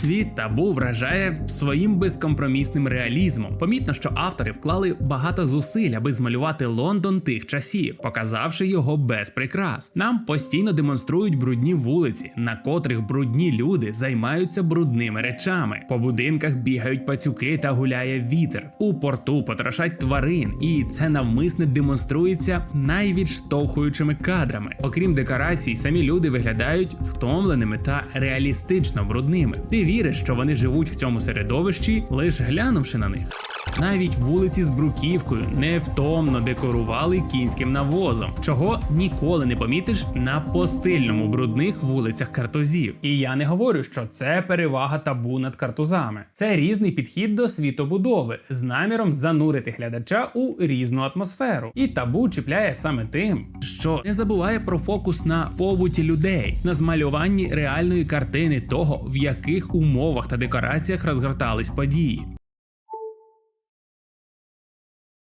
Світ табу вражає своїм безкомпромісним реалізмом. Помітно, що автори вклали багато зусиль, аби змалювати Лондон тих часів, показавши його без прикрас. Нам постійно демонструють брудні вулиці, на котрих брудні люди займаються брудними речами. По будинках бігають пацюки та гуляє вітер. У порту потрошать тварин, і це навмисне демонструється найвідштовхуючими кадрами. Окрім декорацій, самі люди виглядають втомленими та реалістично брудними. Ти віриш, що вони живуть в цьому середовищі, лише глянувши на них. Навіть вулиці з бруківкою невтомно декорували кінським навозом, чого ніколи не помітиш на постильному брудних вулицях картузів. І я не говорю, що це перевага табу над картузами. Це різний підхід до світобудови з наміром занурити глядача у різну атмосферу. І табу чіпляє саме тим, що не забуває про фокус на побуті людей, на змалюванні реальної картини того, в яких умовах та декораціях розгортались події.